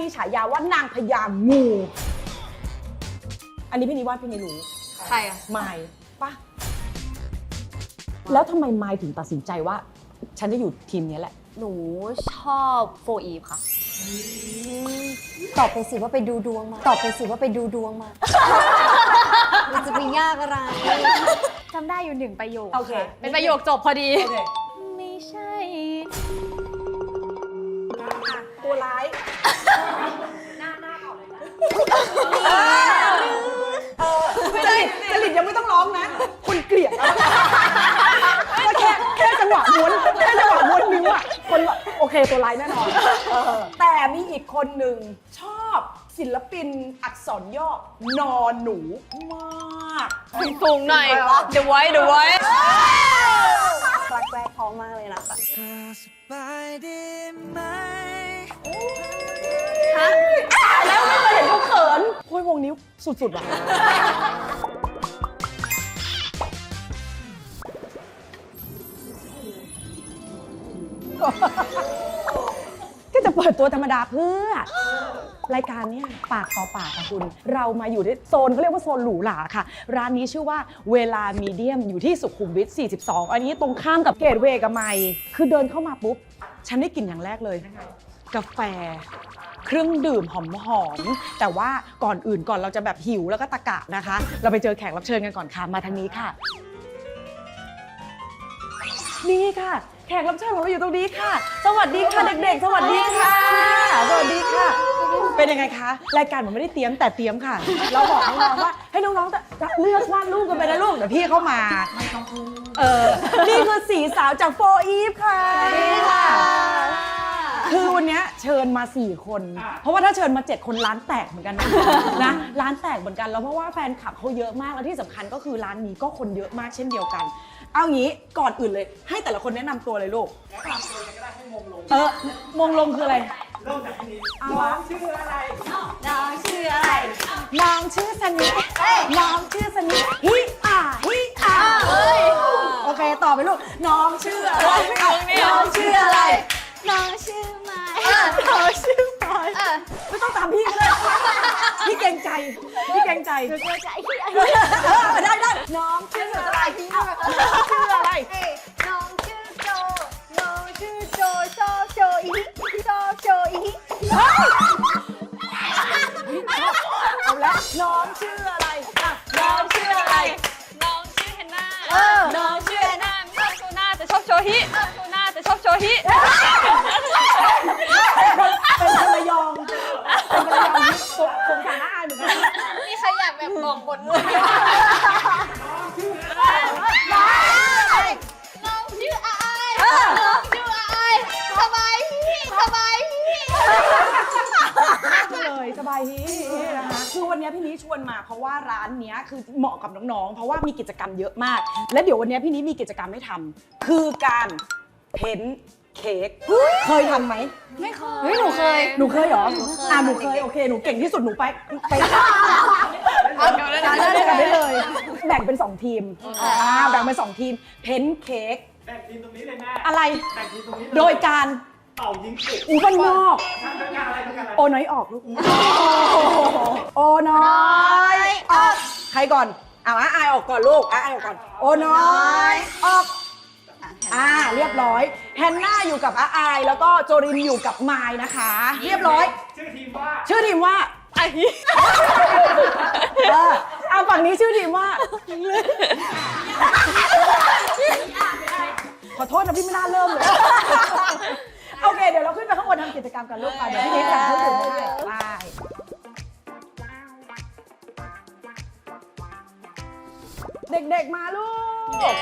มีฉายาว่านางพญางู อันนี้พี่นิว่าพี่นิรู้ใครอะไมายปะแล้วทำไมไมายถึงตัดสินใจว่า ฉันจะอยู่ทีมนี้แหละ หนูชอบโฟอีฟค่ะ ตอบไปสิว่าไปดูดวงมา ตอบไปสิว่าไปดูดวงมา มันจะไปยากอะไร จำได้อยู่หนึ่งประโยคโอเคะเป็นประโยคจบพอดี โอเค จริตจริตยังไม่ต้องร้องนะ คนเกลียดก็แค่แค่จังหวะม้วนแค่จังหวะม้วนนิ้วอะคนแบบโอเคตัวร้ายแน่นอนเออแต่มีอีกคนหนึ่งชอบศิลปินอักษรย่อนอนหนูมากสูงๆหน่อยเดี๋ยวไว้เดี๋ยวไว้รักแรกพร้อมมากเลยนะแล้วไม่เคยเห็นเขาเขินโอ้ยวงนี้สุดๆว่ะก็จะเปิดตัวธรรมดาเพื่อ รายการเนี้ยปากต่อปากค่ะคุณ เรามาอยู่ที่โซนเขาเรียกว่าโซนหรูหราค่ะ ร้านนี้ชื่อว่าเวลามีเดียมอยู่ที่สุขุมวิท 42 อันนี้ตรงข้ามกับเกตเวย์กับไมค์คือเดินเข้ามาปุ๊บ ฉันได้กลิ่นอย่างแรกเลย กาแฟ เครื่องดื่มหอมๆแต่ว่าก่อนอื่นก่อนเราจะแบบหิวแล้วก็ตะกะนะคะ เราไปเจอแขกรับเชิญกันก่อนค่ะมาทางนี้ค่ะ นี่ค่ะ แขกรับเชิญของเราอยู่ตรงนี้ค่ะ สวัสดีค่ะเด็กๆ สวัสดีค่ะ สวัสดีค่ะ เป็นยังไงคะ รายการผมไม่ได้เตรียมแต่เตรียมค่ะ เราบอกน้องๆว่าให้น้องๆจะเลือกวาดรูปกันไปนะลูกเดี๋ยวพี่เข้ามา ไม่ต้องพูดเออ นี่คือสีสาวจากโฟอีฟค่ะค่ะ คือวันเนี้ยเชิญมา 4 คนเพราะว่าถ้าเชิญมา 7 คนร้านแตกเหมือนกันนะ นะร้านแตกเหมือนกันแล้วเพราะว่าแฟนคลับเขาเยอะมากแล้วที่สำคัญก็คือร้านนี้ก็คนเยอะมากเช่นเดียวกัน เอางี้ก่อนอื่นเลย ให้แต่ละคนแนะนำตัวเลยลูกแนะนำตัวก็ได้ให้มงลง เออมงลงคืออะไร เริ่มจากที่นี้น้องชื่ออะไร น้องชื่ออะไร น้องชื่อสนิทน้องชื่อสนิทฮิอ่าฮิอ่าโอเคต่อไปลูก น้องชื่ออะไรน้องชื่ออะไร น้องชื่อไม้น้องชื่อพลอยไม่ต้องตามพี่ก็ได้พี่เกรงใจ พี่เกรงใจหนูเจอใจ เยอะมาก และเดี๋ยววันนี้พี่นี้มีกิจกรรมให้ทำคือการเพ้นท์เค้กเคยทำไหม ไม่เคย เฮ้ยหนูเคย หนูเคยเหรอหนูเคย อ่าหนูเคยโอเค หนูเก่งที่สุดหนูไปไปเอาเดี๋ยวเลยร้านได้กันได้เลย แบ่งเป็นสองทีมอ่าแบ่งเป็นสองทีม เพ้นท์เค้กแบ่งทีมตรงนี้เลยแม่อะไร แบ่งทีมตรงนี้โดยการเป่ายิงฉุบอูบันนอกต้องการอะไรต้องการอะไรโอน้อยออกลูก โอน้อยออก ใครก่อน เอาอะอายออกก่อนลูกอะอายออกก่อน โอน้อยออก อ่าเรียบร้อยแฮนน่าอยู่กับอาอาย แล้วก็โจรินอยู่กับมายนะคะ เรียบร้อย ชื่อทีมว่า ชื่อทีมว่าไอ้เออเอาฝั่งนี้ชื่อทีมว่าขอโทษนะพี่ไม่น่าเริ่มเลย โอเค เดี๋ยวเราขึ้นไปข้างบนทำกิจกรรมกันลูกไปเดี๋ยวพี่นิดจัดเขาถึงได้ไป เด็กๆ มาลูก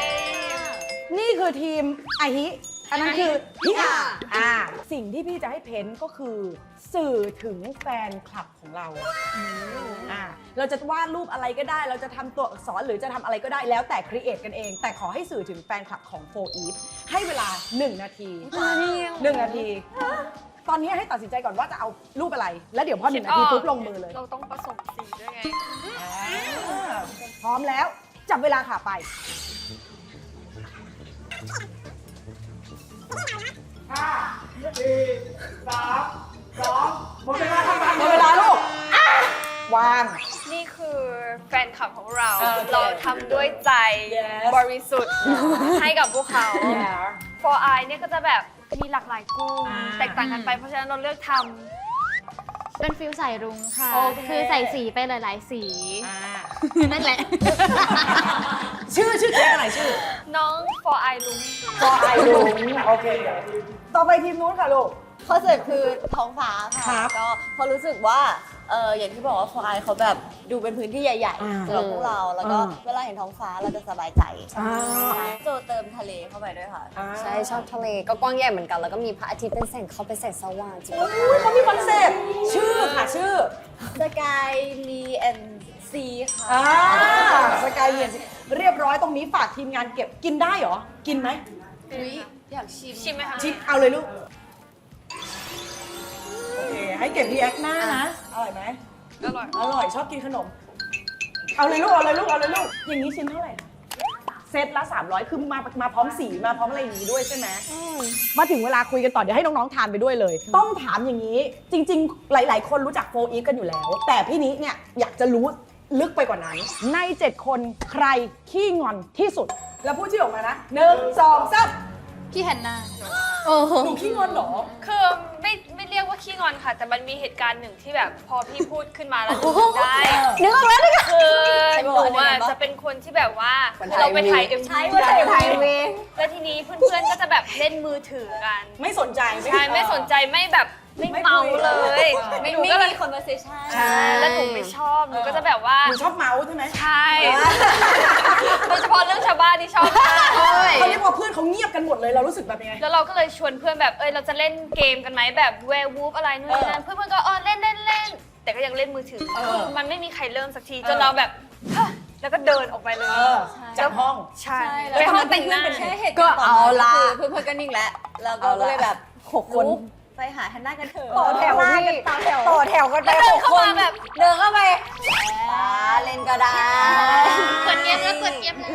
นี่คือทีมไอฮิ อันนั้นคือฮิอาอ่า สิ่งที่พี่จะให้เพ้นก็คือ สื่อถึงแฟนคลับของเราอ่าเราจะวาดรูปอะไรก็ได้ เราจะทำตัวอักษรหรือจะทำอะไรก็ได้แล้วแต่ครีเอทกันเอง แต่ขอให้สื่อถึงแฟนคลับของโฟอีฟให้เวลา 1 นาที1นาที ตอนนี้ให้ตัดสินใจก่อนว่าจะเอารูปอะไร แล้วเดี๋ยวพอหนึ่งนาทีปุ๊บลงมือเลย เราต้องผสมสีด้วยไงอ่าพร้อมแล้ว จับเวลาค่ะไปห้าสี่สามสองหมดเวลาครับนี่คือแฟนคลับของเรา เออโอเคเราทำด้วยใจ Yes บริสุทธิ์ ให้กับพวกเขา For I เนี่ยก็จะแบบมีหลากหลายกลุ่มอ่า แตกต่างกันไป เพราะฉะนั้นเราเลือกท เป็นฟิลใส่รุ้งค่ะ โอเค คือใส่สีไปหลาย ๆ สี อ่านั่นแหละ ชื่อชื่อเค้กอะไรชื่อำน้อง For I ลุงฟอไอลุงโอเค ต่อไปทีมนู้นค่ะลูก คอนเซ็ปต์คือท้องฟ้าครัค่ะบก็พอรู้สึกว่าเอออย่างที่บอกว่าฟลายเขาแบบดูเป็นพื้นที่ใหญ่อ่าๆสำหรับพวกเราแล้วก็อ่า เวลาเห็นท้องฟ้าเราจะสบายใจอ่าโจเติมทะเลเข้าไปด้วยค่ะ ใช่ชอบทะเลก็กว้างใหญ่เหมือนกัน แล้วก็มีพระอาทิตย์เป็นแสงเขาเป็นแสงสว่างจริงอุ้ยเขามีคอนเซ็ปต์ชื่อค่ะชื่อ สกายมีแอนซีค่ะอ่าสกายเรียนเรียบร้อยตรงนี้ฝากทีมงานเก็บกินได้เหรอ กินไหมอุ๊ยอยากชิมชิมไหมคะชิปเอาเลยลูกโอ เคให้เก็บรีแอคหน้านะ อร่อยไหม อร่อย อร่อยชอบกินขนม เอาเลยลูก เอาเลยลูก เอาเลยลูก อย่างนี้ชิ้นเท่าไหร่คะเซตละ 300 คือมามาพร้อมสีมาพร้อมอะไรอย่างนี้ด้วยใช่ไหมมาถึงเวลาคุยกันต่อ เดี๋ยวให้น้องๆทานไปด้วยเลย ต้องถามอย่างนี้ จริง ๆ หลาย ๆ คนรู้จักโฟอีฟกันอยู่แล้ว แต่พี่นี้เนี่ยอยากจะรู้ลึกไปกว่านั้น ใน 7 คนใครขี้งอนที่สุด แล้วพูดชื่อออกมานะหนึ่งสองสามพี่แฮนนา หนูขี้งอนเหรอ คือไม่ไม่เรียกว่าขี้งอนค่ะ แต่มันมีเหตุการณ์หนึ่งที่แบบพอพี่พูดขึ้นมาแล้วหนูนึกได้ นึกออกแล้วนึกออกคือหบนูอกว่าอะยังไงบ้างจะเป็นคนที่แบบว่าคนคือเราไปถ่ายถ่าย MV ใช่ว่าถ่ายไพรเวทแล้วทีนี้เพื่อนๆก็จะแบบเล่นมือถือกันไม่สนใจใช่ไม่สนใจไม่แบบไม่ไม่เมาคุยเลย ไม่หนูมีก็เลย conversation ใช่ แล้วหนูไม่ชอบหนูก็จะแบบว่าหนูชอบเมาส์ใช่ไหมใช่โดยเฉพาะเรื่องชาวบ้านที่ชอบมากเขาเรีย กว่าเพื่อนเขาเงียบกันหมดเลยเรารู้สึกแบบยังไง แล้วเราก็เลยชวนเพื่อนแบบเอ้ยเราจะเล่นเกมกันไหมแบบแวร์วูฟอะไรนู่นนี่นั่นเพื่อนๆก็เออเล่นเล่นเล่นแต่ก็ยังเล่นมือถือ เออมันไม่มีใครเริ่มสักทีเออจนเราแบบฮะแล้วก็เดินออกไปเลยเออจากห้อง ใช่แล้วไปตอนห้อนั้งนแต่งหน้าเพื่อนๆเป็นแค่เหตุก็การณ์ตอนเอานั้นละคือเพื่อนๆก็นิ่งแล้วแล้วก็เอาละเลยแบบหกคนลุกไปหาแฮนนากันเถอะต่อแถวพี่ต่อแถวกันไปแล้วเดิหนกเข้าคนมาแบบเดินเข้าไปอ่าเล่นก็ได้ เปิดเกมแล้วเปิดเกมแล้ว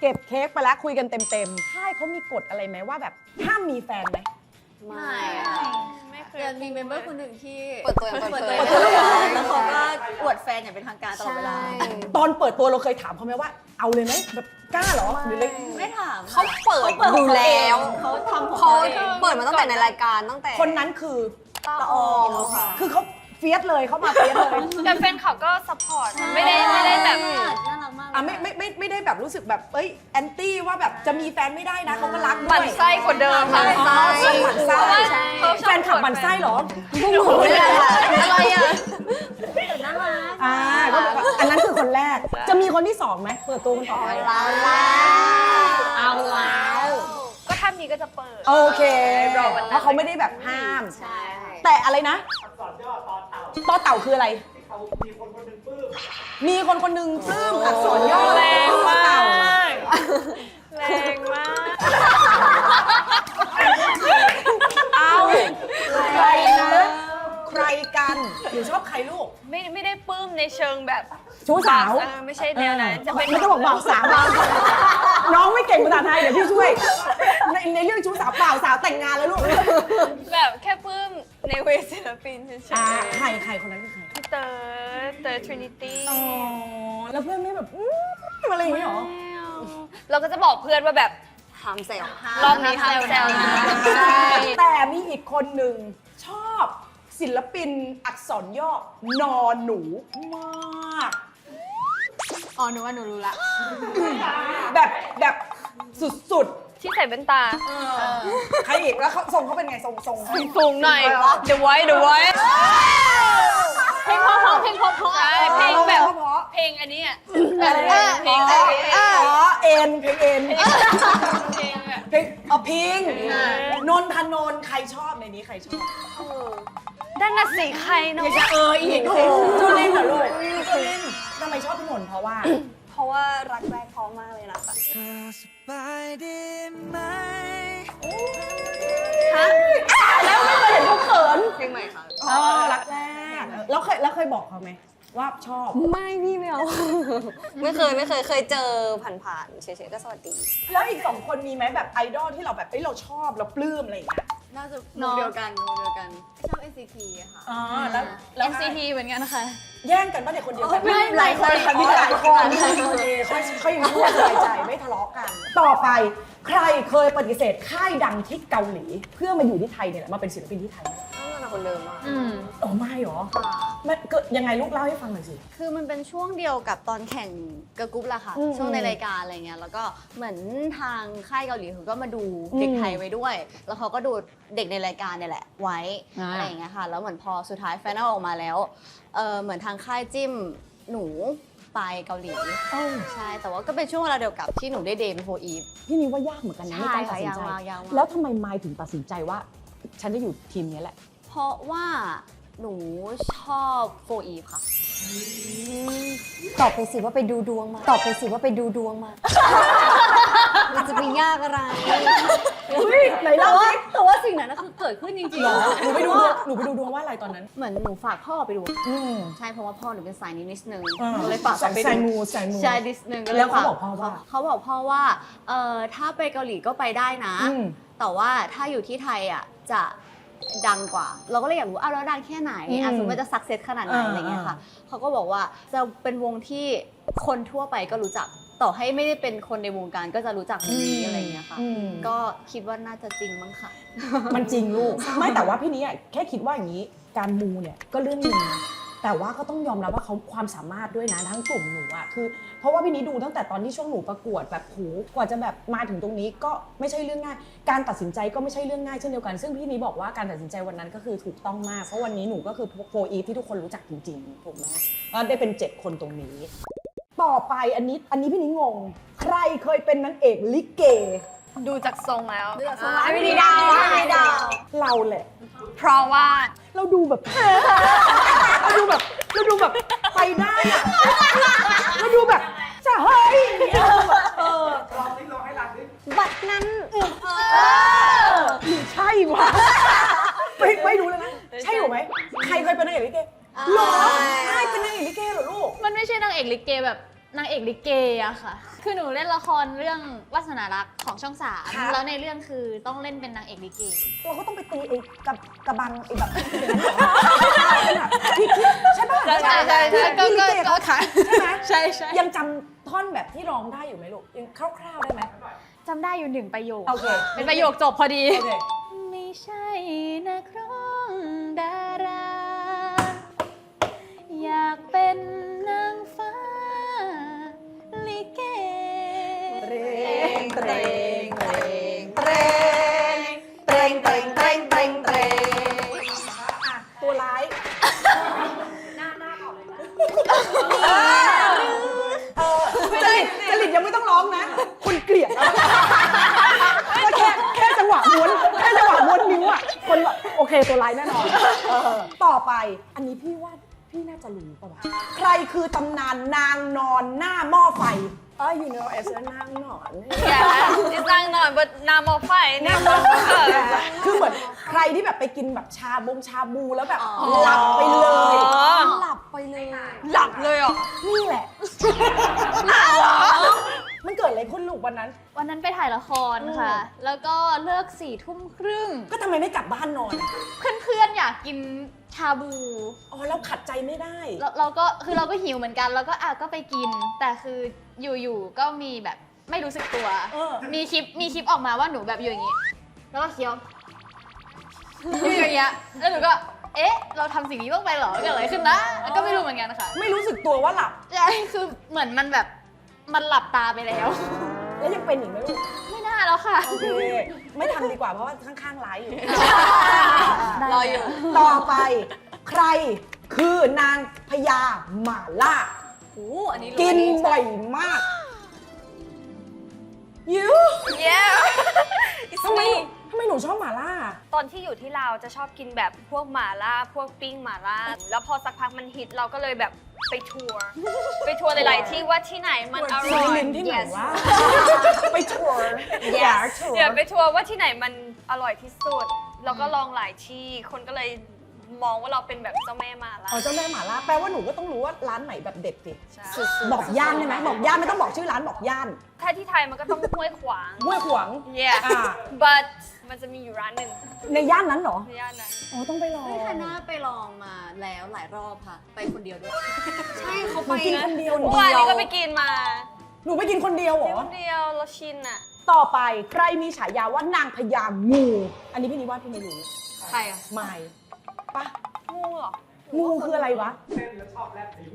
เก็บเค้กไปแล้วคุยกันเต็มๆค่ายเขามีกฎอะไรไหมว่าแบบห้ามมีแฟนไหมไม่ค่ะไม่เคยจะมีเมมเบอร์คนหนึ่งที่เปิดตัวอย่างเปิดเผยเปิดตัวแล้วเหรอแล้วเขาก็อวดแฟนอย่างเป็นทางการตลอดเวลาตอนเปิดตัวเราเคยถามเขาไหมว่า เอาเลยไหมแบบกล้าเหรอหรือเลยไม่ถามเขาเปิดขาดูแล้วเขาทำของเขาเขาเองเปิดมาตั้งแต่ในรายการตั้งแต่คนนั้นคือละอองค่ะคือเขา เฟียสเลยเขามาเฟียสเลยแต่แฟนเขาก็ซัพพอร์ตไม่ได้ไม่ได้แบบ น่ารักมากอะไม่ไม่ไม่ไม่ได้แบบรู้สึกแบบเอ้ยแอนตี้ว่าแบบจะมีแฟนไม่ได้นะเขาก็รักด้วยหมั่นไส้กว่าเดิมหมั่นไส้ค่ะหมั่นไส้ เพราะว่าเขาชอบแฟนขับหมั่นไส้เหรออะไรอะอ่าก็แบบว่าอันนั้นคือคนแรก จะมีคนที่สองไหมเปิดตัวคนต่อไปเอาแล้วเอาแล้วก็ถ้ามีก็จะเปิด โอเครอวันนั้นเพราะเขาไม่ได้แบบห้าม ใช่ แต่อะไรนะสอนย่อตอนเต่าต่อเต่าคืออะไรเขามีคนคนหนึ่งปลื้ม มีคนคนหนึ่งปลื้มอักษรย่อแรงมากเต่าแรงมาก เอาใครนะ ใครกันหรือชอบใครลูก ไม่ไม่ได้ปลื้มในเชิงแบบชู้สาว เออไม่ใช่แนวนั้นจะเป็น ไม่ต้องบอกบ่าวสาวน้องไม่เก่งภาษาไทยเดี๋ยวพี่ช่วย ในในเรื่องชู้สาวเปล่าวสาวแต่งงานแล้วลูก แบบแค่ปลื้ม ในเวศิลปินเฉยอ่าใครใครคนนั้นคือใครๆพี่เต๋อเต๋อทรินิตี้อ๋อแล้วเพื่อนไม่แบบอื้ออะไรอย่างนี้หรอ เราก็จะบอกเพื่อนว่าแบบหามเซลรอบนี้ห้ามแซวนะใช่แต่มีอีกคนหนึ่งชอบศิลปินอักษรย่อนอหนูมาก อ๋อหนูว่าหนูรู้ละแบบแบบสุด ที่ใส่แว่นตาๆใครอีกแล้วเขาทรงเขาเป็นไงทรงทรงสูงๆหน่อย The White The White เพลงเพราะๆเพลงเพราะใช่เพลงแบบ เพราะเพลงอันนี้อะอะไรนะเพลงอ๋ออ๋อเอ็นเพลงเอ็นเพลงแบบ เพลงอ๋อพิงนนทนนท์ใครชอบในนี้ใครชอบด้านน่ะสิใครเนาะอยากจะเอออีกจูลินเหรอลูกจูลินทำไมชอบพี่นนท์เพราะว่าเพ ราะว่ารักแรกเขามากเลยนะคะแล้วไม่เคยเห็นเขาเขินเพลงใหม่ค่ะเออรักแรกแล้วเคยแล้วเคยบอกเขาไหมว่าชอบ ไม่พี่ไม่เอา ไม่เคยไม่เคยเคยเจอผ่านๆเฉยๆก็สวัสดี แล้วอีกสองคนมีไหมแบบไอดอลที่เราแบบเอ้ยเราชอบเราปลื้มอะไรอย่างเงี้ย น่าจะเนอะวงเดียวกันวงเดียวกันชอบ NCT อะค่ะ อ๋อแล้วแล้ว NCT เหมือนกันค่ะ แย่งกันป่ะเนี่ยคนเดียวกันไม่หลายคนมีหลายคนโอเคเขาเขายังรู้ว่าสบายใจไม่ทะเลาะกัน ต่อไป ใครเคยปฏิเสธค่ายดังที่เกาหลี เพื่อมาอยู่ที่ไทยเนี่ยแหละมาเป็นศิลปินที่ไทยน่าจะคนเดิมอะอืม อ๋อไม่หรอมันเกิดยังไงลูกเล่าให้ฟังหน่อยสิ คือมันเป็นช่วงเดียวกับตอนแข่งเกอร์ลกรุ๊ปแหละค่ะ อืมช่วงในรายการอะไรเงี้ยแล้วก็เหมือนทางค่ายเกาหลีเขาก็มาดูอืมเด็กไทยไว้ด้วย แล้วเขาก็ดูเด็กในรายการเนี่ยแหละไว้อ่า อะไรอย่างเงี้ยค่ะ แล้วเหมือนพอสุดท้ายแฟนอลออกมาแล้วเออเหมือนทางค่ายจิ้มหนู ไปเกาหลีใช่แต่ว่าก็เป็นช่วงเวลาเดียวกับที่หนูได้เดบิวต์โฟอีฟ พี่นี่ว่ายากเหมือนกันนะในใช่การตัดสินใจค่ะยากมากยากมาก แล้วทำไมมายถึงตัดสินใจว่า ฉันจะอยู่ทีมนี้แหละ เพราะว่าหนูชอบโฟอีฟค่ะ ตอบไปสิว่าไปดูดวงมา ตอบไปสิว่าไปดูดวงมา มันจะไปยากอะไรไหนแต่เล่าว่าสิ แต่ว่าสิ่งนั้นนะคือเกิดขึ้นจริงหรอๆหนูไปดูดวงหนูไปดูดวงว่าอะไรตอนนั้น เหมือนหนูฝากพ่อไปดู อืมใช่เพราะว่าพ่อหนูเป็นสายนี้นิดนึงอ่าเลยฝากเขาไปสายดูมูสายมู ใช่นิดนึงก็เลแล้ยวเขาฝากบอกพ่อว่า เขาบอกพ่อว่าเออถ้าไปเกาหลีก็ไปได้นะ อืม แต่ว่าถ้าอยู่ที่ไทยอะจะ ดังกว่า เราก็เลยอยากรู้อ้าวแล้วดังแค่ไหนอืมอะสมมติว่าจะสักเซสขนาดไหนอ่าอะไรเงี้ยค่ะเขาก็บอกว่าจะเป็นวงที่คนทั่วไปก็รู้จักต่อให้ไม่ได้เป็นคนในวงการก็จะรู้จักวงนี้อะไรเงี้ยค่ะอืมก็คิดว่าน่าจะจริงมั้งค่ะ มันจริงลูกไม่แต่ว่าพี่นี้อะแค่คิดว่าอย่างนี้การมูเนี่ยก็เรื่องหนึง แต่ว่าก็ต้องยอมรับว่าเขาความสามารถด้วยนะทั้งกลุ่มหนูอะคือ เพราะว่าพี่นี้ดูตั้งแต่ตอนที่ช่วงหนูประกวดแบบโหกว่าจะแบบมาถึงตรงนี้ก็ไม่ใช่เรื่องง่าย การตัดสินใจก็ไม่ใช่เรื่องง่ายเช่นเดียวกัน ซึ่งพี่นี้บอกว่าการตัดสินใจวันนั้นก็คือถูกต้องมาก เพราะวันนี้หนูก็คือโฟอีฟที่ทุกคนรู้จักจริงๆถูกไหมแล้วได้เป็นเจ็ดคนตรงนี้ ต่อไปอันนี้อันนี้พี่นี้งง ใครเคยเป็นนางเอกลิเกดูจากทรงแล้วไม่มีดาวไม่มีดาวเราแหละเพราะว่า เราดูแบบ เราดูแบบเราดูแบบไปได้อะเราดูแบบจะเฮ้ยเออลองนิดลองให้รันดิบัตรนั้นหรือใช่วะไม่ไม่รู้เลยนะใช่หรือไหมใครเคยเป็นนางเอกลิเกหรอใช่เป็นนางเอกลิเกเหรอลูกมันไม่ใช่นางเอกลิเกแบบนางเอกลิเกอะค่ะ คือหนูเล่นละครเรื่องวาสนารักของ ช่องสามครับแล้วในเรื่องคือต้องเล่นเป็นนางเอกลิเกเราก็ต้องไปตีไอ้กับกระบังไอ้แบบพี่คิดใช่ป่ะใช่ใช่ใช่ใช่พี่ลิเกก็ค่ะใช่ไหมใช่ใช่ยังจำท่อนแบบที่ร้องได้อยู่ไหมลูกยังคร่าวๆได้ไหมจำได้อยู่หนึ่งประโยค โอเคเป็นประโยคจบพอดี โอเค ไม่ใช่นักร้องดารา อยากเป็นนางฟ้าลิเก เตรงเตรงเตรง เคตัวร้ายแน่นอนเออต่อไปอันนี้พี่ว่าพี่น่าจะรู้ป่าวะใครคือตำนานนางนอนหน้าหม้อไฟเออ you know as a นางนอน Yeah, it's not not but นามอไฟนามอไฟคือเหมือนใครที่แบบไปกินแบบชาบงชาบูแล้วแบบหลับไปเลย หลับไปเลย หลับเลยเหรอนี่แหละ มันเกิดอะไรขึ้นลูกวันนั้น วันนั้นไปถ่ายละครค่ะ แล้วก็เลิกสี่ทุ่มครึ่ง ก็ทำไมไม่กลับบ้านนอน เพื่อนๆอยากกินชาบู อ๋อเราขัดใจไม่ได้ เราเราก็คือเราก็หิวเหมือนกันแล้วก็อะก็ไปกิน แต่คืออยู่ๆก็มีแบบไม่รู้สึกตัว เออ มีคลิปมีคลิปออกมาว่าหนูแบบอยู่อย่างนี้ แล้วก็เคี้ยวอยู่อย่างเงี้ยแล้วหนูก็ เอ๊ะ เราทำสิ่งนี้บ้างไปเหรอเกิดอะไรขึ้นนะแล้วก็ไม่รู้เหมือนกันค่ะ ไม่รู้สึกตัวว่าหลับ ใช่คือเหมือนมันแบบ มันหลับตาไปแล้ว แล้วยังเป็นอีกไหมลูกไม่น่าแล้วค่ะ โอเคไม่ทำดีกว่าเพราะว่าข้างๆไลฟ์อยู่ รออยู่ ต่อไป ใครคือนางพญาหมาล่า โอ้อันนี้รู้กินอับ่อยมากยู Yeah it's ทำไม me ทำไมหนูชอบหมาล่า ตอนที่อยู่ที่ลาวจะชอบกินแบบพวกหม่าล่า พวกปิ้งหม่าล่า แล้วพอสักพักมันฮิตเราก็เลยแบบ ไปทัวร์ไปทัวร์หลายๆที่ว่าที่ไหนมันอซีร่อย ลินที่ไหน Yes วะไปทัวร์อยากทัวเดี๋ยวร์ ไปทัวร์ว่าที่ไหนมันอร่อยที่สุด แล้วก็ลองหลายที่ คนก็เลย มองว่าเราเป็นแบบเจ้าแม่มาละอ๋อเจ้าแม่หมาล่าแปลว่าหนูก็ต้องรู้ว่าร้านไหนแบบเด็ดสิใช่บอกย่านได้ไหมบอกย่านไม่ต้องบอกชื่อร้านบอกย่านถ้าที่ไทยมันก็ต้องห้วยขวาง ห้วยขวาง yeah อ่า but มันจะมีอยู่ร้านหนึ่งในย่านนั้นเหรอในย่านนั้น อ๋อต้องไปลองเฮ้ยฮาน่าไปลองมาแล้วหลายรอบค่ะ ไปคนเดียวด้วย ใช่เขาหไปนูกินคนเดียวหนูเมื่อวานนี้ก็ไปกินมาหนูไปกินคนเดียวเหรกินอคนเดียวเราชินอะต่อไปใครมีฉายาว่านางพญางู อันนี้พี่นิว่าพี่ไม่รู้ ใครอะไม่ ปะงูเหรองูคืออะไรวะเต้นแล้วชอบแลบลิ้น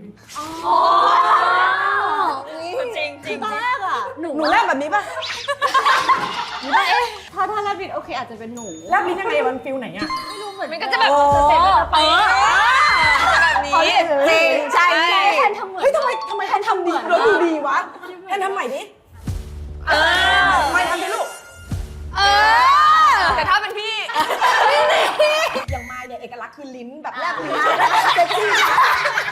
จริงจริงตอนแรกอะหนูหนูแลบแบบนี้ปะถ้าถ้าแรบบิดโอเค อาจจะเป็นหนูแลบลิ้นยังไงมันฟิลไหนอะไม่รู้เหมือนมันก็จะแบบโอ้เสร็จแล้วไปแบบนี้จริงใช่ใช่แทนทำเหมือนเฮ้ยทำไมทำไมแทนทำดีแล้วดูดีวะแทนทำใหม่ดิไม่ทำดิลูก เออแต่ถ้าเป็นพี่ อย่างไม้เนี่ยเอกลักษณ์คือลิ้นแบบแลบลิ้นเซ็กซี่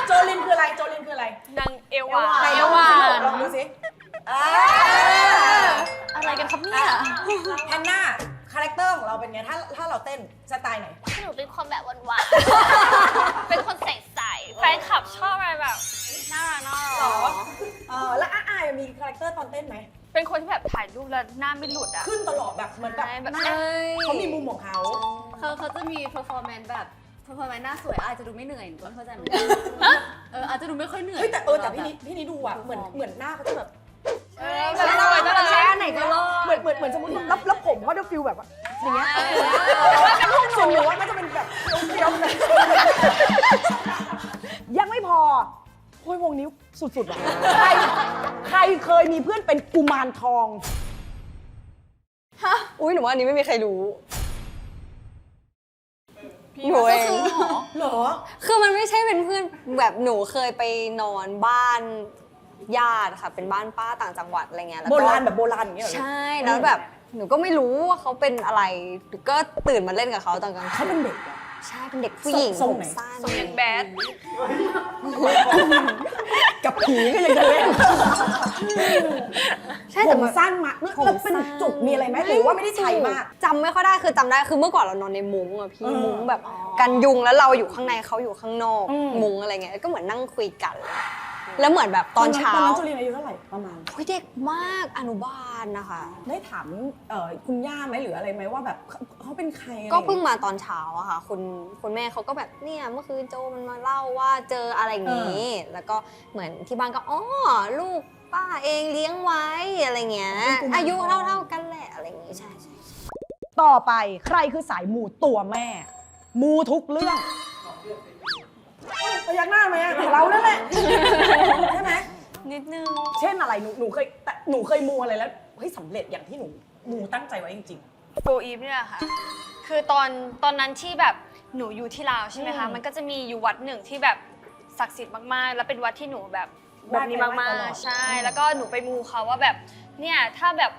โจลินคืออะไรโจลินคืออะไรนางเอวาไหนลองดูสิลองดูสิอ่าอะไรกันครับเนี่ยแฮนนาคาแรคเตอร์ของเราเป็นไงถ้าถ้าเราเต้นสไตล์ไหน หนูเป็นคนแบบหวานๆ เป็นคนใสๆแฟนคลับชอบอะไรแบบน่ารักน่ารักเออแล้วอาอายมีคาแรคเตอร์ตอนเต้นไหม เป็นคนที่แบบถ่ายรูปแล้วหน้าไม่หลุดอะขึ้นตลอดแบบเหมือนแบบใช่แบบใช่เขามีมุมของเขา เขาเขาจะมี performance แบบ performance หน้าสวยอาจจะดูไม่เหนื่อยหนูก็เข้าใจเหมือนกันเอออาจจะดูไม่ค่อยเหนื่อยเฮ้ยแต่เออแต่พี่นี่พี่นี่ดูอะเหมือนเหมือนหน้าเขาจะแบบเออแบบสวยจังเลยแค่ไหนก็รอดเหมือนเหมือนเหมือนสมมติรับรับผมเขาจะฟิลแบบว่าอย่างเงี้ยส่วนหนูว่าก็จะเป็นแบบเฟี้ยวๆเลยยังไม่พอโอ้ยวงนี้ สุดๆว่ะใครใครเคยมีเพื่อนเป็นกุมารทอง อุ้ยหนูว่าอันนี้ไม่มีใครรู้หนูเองเหรอ คือมันไม่ใช่เป็นเพื่อนแบบหนูเคยไปนอนบ้านญาติค่ะ เป็นบ้านป้าต่างจังหวัดอะไรเงี้ยแล้วโบก็ ราณแบบโบราณอย่างเงี้ยเหรอใช่แล้วแบบหนูก็ไม่รู้ว่าเขาเป็นอะไรหนูก็ตื่นมาเล่นกับเขาตอนกลางคืเขานเป็นเด็กอะ ใช่เป็นเด็กผู้หญิงทรงผมไหนสั้นทรงยังแบด กับผีก็ยังจะเล่นใช่ผแต่มมันสั้นมากแล้วผมเป็นสั้นจุกมีอะไรไหมหรือว่าไม่ได้ใช้มาก จำไม่ค่อยได้คือจำได้คือเมื่อก่อนเรานอนในมุ้งอะพี่เออมุ้งแบบกันยุงแล้วเราอยู่ข้างในเขาอยู่ข้างนอก อืม มุ้งอะไรเงี้ยก็เหมือนนั่งคุยกัน แล้วเหมือนแบบตอนเช้าตอนนั้นจุลินอายุเท่าไหร่ประมาณโอ้ยเด็กมากอนุบาลนะคะ ได้ถามเอ่อคุณย่าไหมหรืออะไรไหมว่าแบบเขาเขาเป็นใครอะไรก็เพิ่งมาตอนเช้าอะค่ะ คุณคุณแม่เขาก็แบบเนี่ยเมื่อคืนโจมันมาเล่าว่าเจออะไรอย่างนี้ แล้วก็เหมือนที่บ้านก็อ๋อลูกป้าเองเลี้ยงไว้อะไรเงี้ยอายุเท่าๆกันแหละอะไรอย่างงี้ใช่ใช่ต่อไปใครคือสายมูตัวแม่ มูทุกเรื่อง พยักหน้าไหมอะเรานั่นแหละใช่ไหมนิดนึง เช่นอะไรหนูหนูเคยแต่หนูเคยมูอะไรแล้วเฮ้ยสำเร็จอย่างที่หนูมูตั้งใจไว้จริง โฟอีฟเนี่ยค่ะ คือตอนตอนนั้นที่แบบหนูอยู่ที่ลาวใช่ไหมคะ อืมมันก็จะมีอยู่วัดหนึ่งที่แบบศักดิ์สิทธิ์มากๆ แล้วเป็นวัดที่หนูแบบแบบนี้ไหว้มากตลอด ๆ ใช่อืมแล้วก็หนูไปมูเขาว่าแบบเนี่ยถ้าแบบ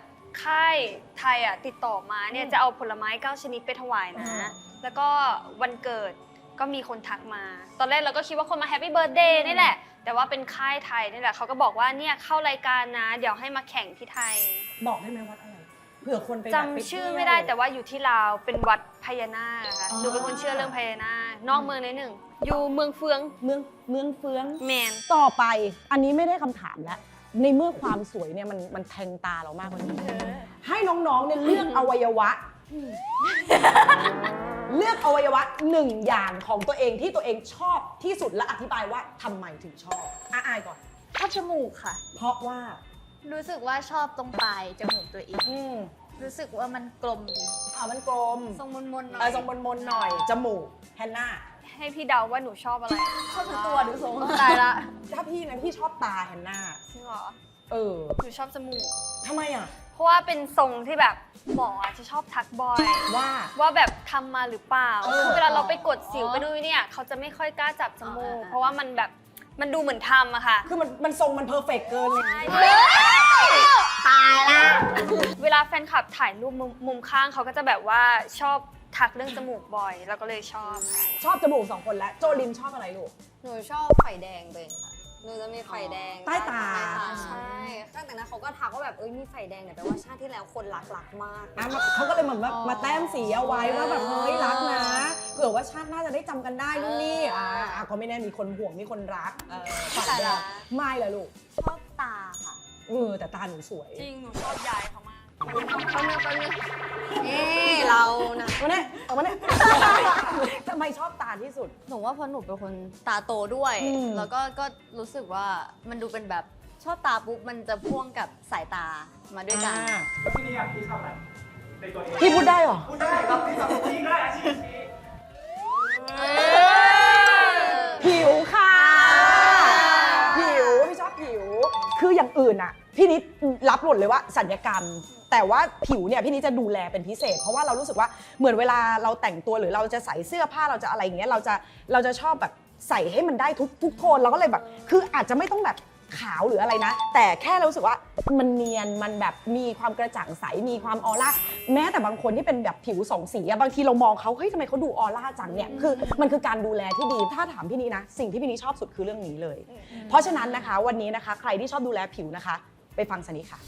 ค่ายไทยอะติดต่อมาเนี่ยจะเอาผลไม้เก้าชนิดไปถวายนะอืมแล้วก็วันเกิด ก็มีคนทักมา ตอนแรกเราก็คิดว่าคนมาแฮปปี้เบิร์ดเดย์นี่แหละ แต่ว่าเป็นค่ายไทยนี่แหละเขาก็บอกว่าเนี่ยเข้ารายการนะ เดี๋ยวให้มาแข่งที่ไทยๆบอกได้ไหมวัดอะไรเผื่อคนไปแบบจำปชื่อเที่ยวไม่ได้แต่ว่าอยู่ที่ลาวเป็นวัดพญานาคอะค่ะอ๋อ หนูเป็นคนเชื่อเรื่องพญานาคนอกเมืองนิดหนึ่งอยู่เมืองเฟืองเมืองเมืองเฟือง แมน ต่อไปอันนี้ไม่ได้คำถามแล้ว ในเมื่อความสวยเนี่ยมันมันแทงตาเรามากกว่านี้ให้น้องๆเนี่ยเลือกอวัยวะ เลือกอวัยวะหนึ่งอย่างของตัวเองที่ตัวเองชอบที่สุดและอธิบายว่าทำไมถึงชอบอาอายก่อน ชอบจมูกค่ะ เพราะว่า รู้สึกว่าชอบตรงปลายจมูกตัวเอง อืมรู้สึกว่ามันกลมดีอ่ามันกลมทรงมนๆหน่อเออยทรงมนๆหน่อย จมูกแฮนนาให้พี่เดาว่าหนูชอบอะไรชอบทั้งตัวดูทรงตายละถ้าพี่นะพี่ชอบตาแฮนนาจริงเหรอเออหนูชอบจมูกทำไมอะ เพราะว่าเป็นทรงที่แบบหมออะจะชอบทักบ่อย ว่า ว่าแบบทำมาหรือเปล่าเออคือเวลาเราไปกดสิวไปดูเนี่ย เขาจะไม่ค่อยกล้าจับจมูกเพราะว่ามันแบบมันดูเหมือนทำอะค่ะ คือมันมันทรงมันเพอร์เฟกเกินเลยตายละเวลาแฟนคลับถ่ายรูปมุมมุมข้างเขาก็จะแบบว่าชอบทักเรื่องจมูกบ่อยเราก็เลยชอบ ชอบจมูกสองคนแล้วโจลินชอบอะไรลูก หนูชอบไข่แดงตัวเองค่ะ หนูจะมีไฟแดงใต้ตา ใช่ตั้งแต่นั้นเขาก็ทักว่าแบบเอ้ยมีไฟแดงเนี่ยแปลว่าชาติที่แล้วคนรักรักมาก อะมาเขาก็เลยเหมือนแบบมาแต้มสีเอาไว้ว่าแบบเฮ้ยรักนะเผื่อว่าชาติหน้าจะได้จำกันได้นู่นนี่อ่าอะก็ไม่แน่มีคนห่วงมีคนรักเออฝันแต่แบละบไม่เหรอลูกชอบตาค่ะ เออแต่ตาหนูสวย จริง หนูชอบยายเขา มากเอ้เรานะเอามาเนี่ยเอามาเนี่ยทำไมชอบตาที่สุด หนูว่าเพราะหนูเป็นคนตาโตด้วย อืม แล้วก็ก็รู้สึกว่ามันดูเป็นแบบชอบตาปุ๊บมันจะพ่วงกับสายตามาด้วยกัน อ่าแล้วที่นี่อะพี่ทำอะไรเป็นตัวเองพี่พูดได้เหรอ พูดได้ครับพี่ทำจริงได้อาชีพนี้ผิวค่ะ ผิวพี่ชอบผิว คืออย่างอื่นอะ พี่นิดรับหมดเลยว่าสัญญกรรม แต่ว่าผิวเนี่ยพี่นิดจะดูแลเป็นพิเศษ เพราะว่าเรารู้สึกว่าเหมือนเวลาเราแต่งตัวหรือเราจะใส่เสื้อผ้าเราจะอะไรอย่างเงี้ยเราจะเราจะชอบแบบใส่ให้มันได้ทุกทุกโทนเราก็เลยแบบ คืออาจจะไม่ต้องแบบขาวหรืออะไรนะ แต่แค่เรารู้สึกว่ามันเนียนมันแบบมีความกระจ่างใสมีความออร่าแม้แต่บางคนที่เป็นแบบผิวสองสีอะบางทีเรามองเขาเฮ้ยทำไมเขาดูออร่าจังเนี่ยคือมันคือการดูแลที่ดีถ้าถามพี่นี้นะ สิ่งที่พี่นี้ชอบสุดคือเรื่องนี้เลย เพราะฉะนั้นนะคะวันนี้นะคะ ใครที่ชอบดูแลผิวนะคะ ไปฟังสนิค่ะ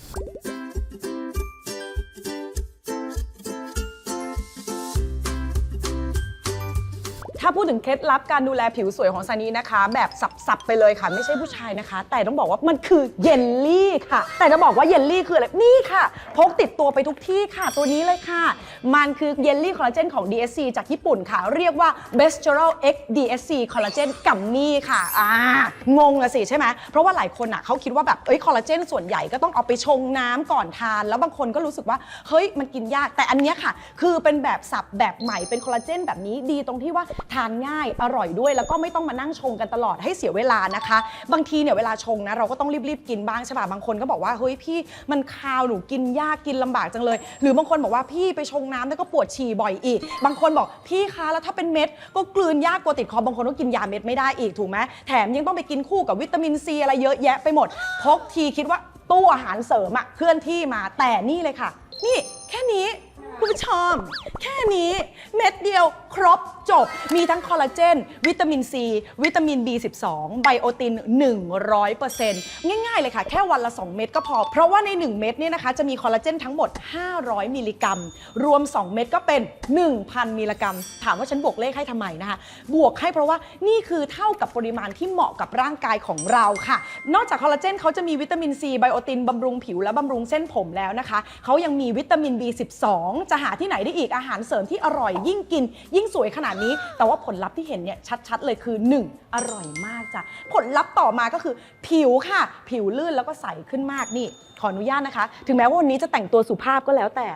ถ้าพูดถึงเคล็ดลับการดูแลผิวสวยของซานีนะคะ แบบสับๆไปเลยค่ะ ไม่ใช่ผู้ชายนะคะ แต่ต้องบอกว่ามันคือเยลลี่ค่ะ แต่จะบอกว่าเยลลี่คืออะไรนี่ค่ะ พกติดตัวไปทุกที่ค่ะ ตัวนี้เลยค่ะ มันคือเยลลี่คอลลาเจนของ DSC จากญี่ปุ่นค่ะ เรียกว่า b e s t e r o X DSC คอลลาเจนกัมมี่ค่ะอ่างงละสิใช่ไหมเพราะว่าหลายคนอะเขาคิดว่าแบบเอ้ยคอลลาเจนส่วนใหญ่ก็ต้องเอาไปชงน้ำก่อนทาน แล้วบางคนก็รู้สึกว่าเฮ้ยมันกินยากแต่อันเนี้ยค่ะ คือเป็นแบบสับแบบใหม่เป็นคอลลาเจนแบบนี้ดีตรงที่ว่าทานง่ายอร่อยด้วย แล้วก็ไม่ต้องมานั่งชงกันตลอดให้เสียเวลานะคะ บางทีเนี่ยเวลาชงนะเราก็ต้องรีบๆกินบ้างใช่ป่ะบางคนก็บอกว่าเฮ้ยพี่มันคาวหนูกินยากกินลำบากจังเลย หรือบางคนบอกว่าพี่ไปชงน้ำแล้วก็ปวดฉี่บ่อยอีก บางคนบอกพี่คะแล้วถ้าเป็นเม็ด ก็กลืนยากกลัวติดคอบางคนก็กินยาเม็ดไม่ได้อีกถูกไหมแถมยังต้องไปกินคู่กับวิตามินซีอะไรเยอะแยะไปหมดพกทีคิดว่าตู้อาหารเสริมอะเคลื่อนที่มาแต่นี่เลยค่ะ นี่แค่นี้ คุณผู้ชม แค่นี้เม็ดเดียวครบจบ มีทั้งคอลลาเจน วิตามินซี วิตามิน B12 ไบโอติน 100%ง่ายๆเลยค่ะ แค่วันละ 2 เม็ดก็พอ เพราะว่าใน 1 เม็ดเนี่ยนะคะจะมีคอลลาเจนทั้งหมด 500 มิลลิกรัม รวม 2 เม็ดก็เป็น 1,000 มิลลิกรัม ถามว่าฉันบวกเลขให้ทำไมนะคะ บวกให้เพราะว่านี่คือเท่ากับปริมาณที่เหมาะกับร่างกายของเราค่ะ นอกจากคอลลาเจนเขาจะมีวิตามินซีไบโอตินบำรุงผิวและบำรุงเส้นผมแล้วนะคะเขายังมีวิตามิน B12 จะหาที่ไหนได้อีกอาหารเสริมที่อร่อยยิ่งกิน ยิ่งสวยขนาดนี้ แต่ว่าผลลัพธ์ที่เห็นเนี่ยชัดๆเลยคือ 1. อร่อยมากจ้ะผลลัพธ์ต่อมาก็คือ ผิวค่ะ ผิวลื่นแล้วก็ใสขึ้นมากนี่ ขออนุญาตนะคะ ถึงแม้ว่าวันนี้จะแต่งตัวสุภาพก็แล้วแต่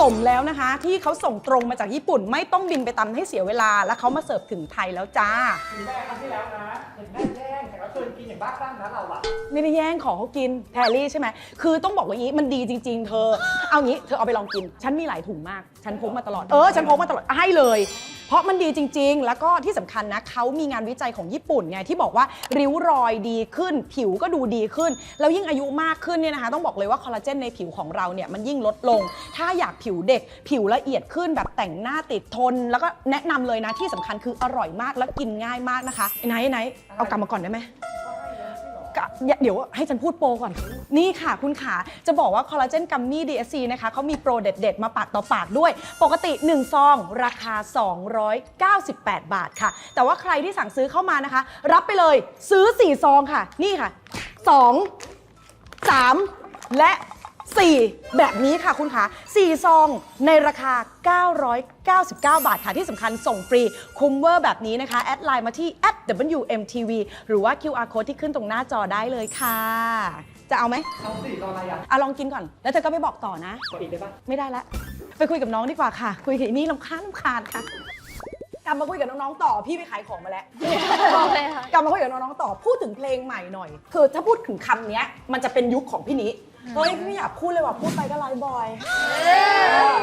สมแล้วนะคะ ที่เขาส่งตรงมาจากญี่ปุ่น ไม่ต้องบินไปตำให้เสียเวลา แล้วเขามาเสิร์ฟถึงไทยแล้วจ้าคุณแม่ครั้งที่แล้วนะเห็นแม่แย่งแต่ก็ชวนกินอย่างบ้าคลั่งนะเราอะไม่ได้แย่งของเขากินแพรรี่ใช่ไหมคือต้องบอกว่าอย่างนี้มันดีจริง ๆ เธอ เอางี้เธอเอาไปลองกิน ฉันมีหลายถุงมาก ฉันพกมาตลอดเออฉันพกมาตลอดให้เลย เพราะมันดีจริง ๆ แล้วก็ที่สำคัญนะเขามีงานวิจัยของญี่ปุ่นไงที่บอกว่าริ้วรอยดีขึ้น ผิวก็ดูดีขึ้น แล้วยิ่งอายุมากขึ้นเนี่ยนะคะต้องบอกเลยว่าคอลลาเจนในผิวของเราเนี่ยมันยิ่งลดลง ถ้าอยากผิวเด็กผิวละเอียดขึ้นแบบแต่งหน้าติดทน แล้วก็แนะนำเลยนะที่สำคัญคืออร่อยมากและกินง่ายมากนะคะไหนไหนเอากลับมาก่อนได้ไหม เดี๋ยวให้ฉันพูดโปรก่อน นี่ค่ะคุณขาจะบอกว่าคอลลาเจนกัมมี่ DSC นะคะเขามีโปรเด็ดๆ มาปากต่อปากด้วย ปกติ 1 ซอง ราคา 298 บาทค่ะ แต่ว่าใครที่สั่งซื้อเข้ามานะคะ รับไปเลยซื้อ 4 ซองค่ะ นี่ค่ะ 2 3 และ 4 แบบนี้ค่ะคุณคะ4ซองในราคา 999 บาทค่ะ ที่สำคัญส่งฟรี คุ้มเวอร์แบบนี้นะคะ แอดไลน์มาที่ @wmtv หรือว่า QR code ที่ขึ้นตรงหน้าจอได้เลยค่ะ จะเอาไหมเอาสี่รออะไรอะอะลองกินก่อน แล้วเธอก็ไปบอกต่อนะ กดอีกได้ปะไม่ได้ละไปคุยกับน้องดีกว่าค่ะ คุยกับอีนี่ลำคาญลำคาญค่ะ กลับมาคุยกับน้องๆต่อพี่ไปขายของมาแล้ว โอเคค่ะ กลับมาคุยกับน้องๆต่อพูดถึงเพลงใหม่หน่อย คือถ้าพูดถึงคำเนี้ยมันจะเป็นยุคของพี่นิ เฮ้ยพี่ไม่อยากพูดเลยว่ะพูดไปก็ไลฟ์บอย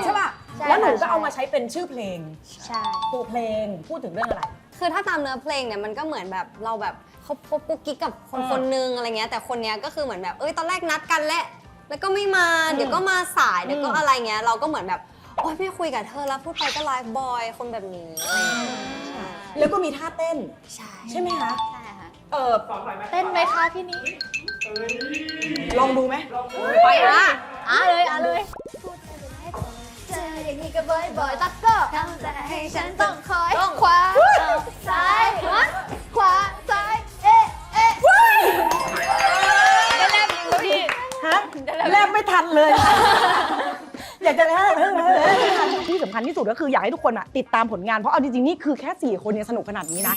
ใช่ป่ะใช่แล้วหนูค่ะก็เอาใช่มาใช้เป็นชื่อเพลงใช่ ตัวเพลงพูดถึงเรื่องอะไร คือถ้าตามเนื้อเพลงเนี่ยมันก็เหมือนแบบเราแบบเขาพบกุ๊กกิ๊กกับคนเออคนนึงอะไรเงี้ยแต่คนเนี้ยก็คือเหมือนแบบเอ้ยตอนแรกนัดกันแหละแล้วก็ไม่มาอืมเดี๋ยวก็มาสายเดี๋ยวก็อืมอะไรเงี้ยเราก็เหมือนแบบโอ้อ้ยไม่คุยกับเธอแล้วพูดไปก็ไลฟ์บอยคนแบบนี้อะไรอย่างเงี้ยใช่แล้วก็มีท่าเต้นใช่ใช่ไหมคะ ใช่ค่ะเออสอนหน่อยไหมเต้นไหมคะพี่นี้ ลองดูไหมไปละอะเลยอะเลยเจออย่างนี้ก็บ่อยบ่อยๆตักก็ทำใจให้ฉันต้องคอยขวาซ้ายขวาซ้ายเอ๊ะเอ๊ะได้แล้วพี่ฮะแลบไม่ทันเลย อยากจะแลบที่สำคัญที่สุดก็คืออยากให้ทุกคนอะติดตามผลงานเพราะเอาจริงๆนี่คือแค่4คนเนี่ยสนุกขนาดนี้นะ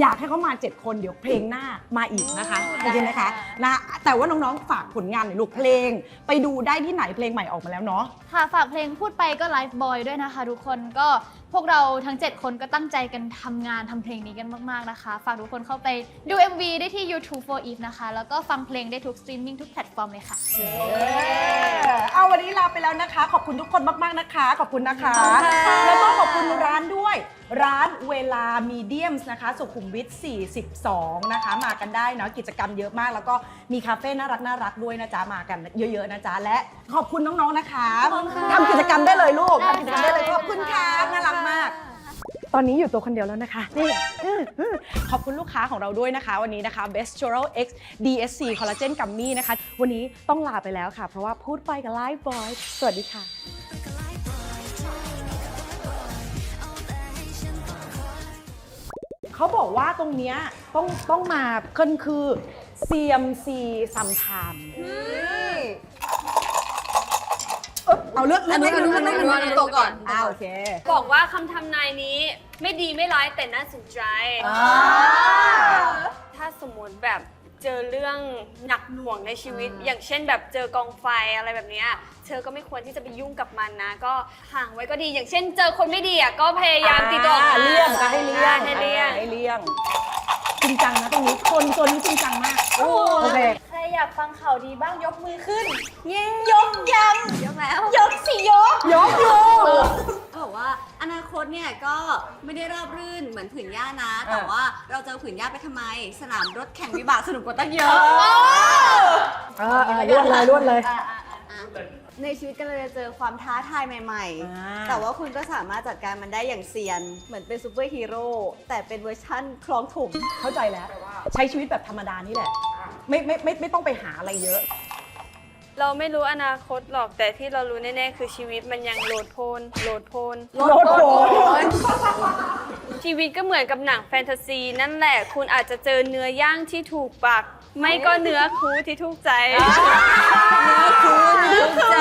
อยากให้เขามา7คนเดี๋ยวเพลงหน้ามาอีกนะคะโอเคไหมคะนะแต่ว่าน้องๆฝากผลงานหน่อยลูกเพลง ไปดูได้ที่ไหนเพลงใหม่ออกมาแล้วเนาะค่ะฝากเพลงพูดไปก็ไลฟ์บอยด้วยนะคะ ทุกคนก็ พวกเราทั้ง 7 คนก็ตั้งใจกันทำงานทำเพลงนี้กันมาก ๆ นะคะ ฝากทุกคนเข้าไปดู MV ได้ที่ YouTube for Eve นะคะ แล้วก็ฟังเพลงได้ทุกสตรีมมิ่งทุกแพลตฟอร์มเลยค่ะ เอาวันนี้ลาไปแล้วนะคะ ขอบคุณทุกคนมากๆนะคะ ขอบคุณนะคะ แล้วก็ขอบคุณร้านด้วย ร้านเวลามีเดียมส์นะคะ สุขุมวิท 42 นะคะ มากันได้เนาะกิจกรรมเยอะมาก แล้วก็มีคาเฟ่น่ารักน่ารักด้วยนะจ๊ะมากันเยอะๆนะจ๊ะและขอบคุณน้องๆนะคะทำกิจกรรมได้เลยลูกทำกิจกรรมได้เลยขอบคุณค่ะน่ารักมาก ตอนนี้อยู่ตัวคนเดียวแล้วนะคะนี่อื้ออื้อขอบคุณลูกค้าของเราด้วยนะคะ วันนี้นะคะ Best Oral X DSC Collagen Gummy นะคะ วันนี้ต้องลาไปแล้วค่ะ เพราะว่าพูดไปกับ Live Boy สวัสดีค่ะ เขาบอกว่าตรงเนี้ยต้องต้องมากันคือ CMC ซัมไทม์ เอาเลือกเลือกเลือกเลือกเลือกเลือกอันนี้ตัวก่อนอ่าโอเคบอกว่าคำทำนายนี้ไม่ดีไม่ร้ายแต่น่าสนใจ ถ้าสมมติแบบ เจอเรื่องหนักหน่วงในชีวิต อย่างเช่นแบบเจอกองไฟอะไรแบบเนี้ยเธอก็ไม่ควรที่จะไปยุ่งกับมันนะ ก็ห่างไว้ก็ดี อย่างเช่น เจอคนไม่ดีอะก็พยายามตีตัวออกอ่าห่างเลี่ยงก็ให้เลี่ยงให้เลี่ยงอ่าให้เลี่ยงจริงจังนะตรงนี้คนตัวนี้จริงจังมากโอเคใครอยากฟังข่าวดีบ้างยกมือขึ้นยกยังยกแล้ว ยกสิยกยกอยู่ก็ บอกว่าอนาคตเนี่ยก็ไม่ได้ราบรื่นเหมือนผืนหญ้านะ แต่ว่าเราจะเอาผืนหญ้าไปทำไม สนามรถแข่งวิบากสนุกกว่าตั้งเยอะเออเออล้วนเลยล้วนเลยในชีวิตก็เลยจะเจอความท้าทายใหม่ อ่า ๆ แต่ว่าคุณก็สามารถจัดการมันได้อย่างเซียน เหมือนเป็นซูเปอร์ฮีโร่แต่เป็นเวอร์ชั่นคลองถม เข้าใจแล้ว ใช้ชีวิตแบบธรรมดานี่แหละ ไม่ไม่ไม่ไม่ต้องไปหาอะไรเยอะ เราไม่รู้อนาคตหรอกแต่ที่เรารู้แน่ๆคือชีวิตมันยังโลดโพนโลดโพน โลดโผนชีวิตก็เหมือนกับหนังแฟนตาซี นั่นแหละคุณอาจจะเจอเนื้อย่างที่ถูกปาก ไม่ก็เนื้อคูที่ถูกใจถูกใจ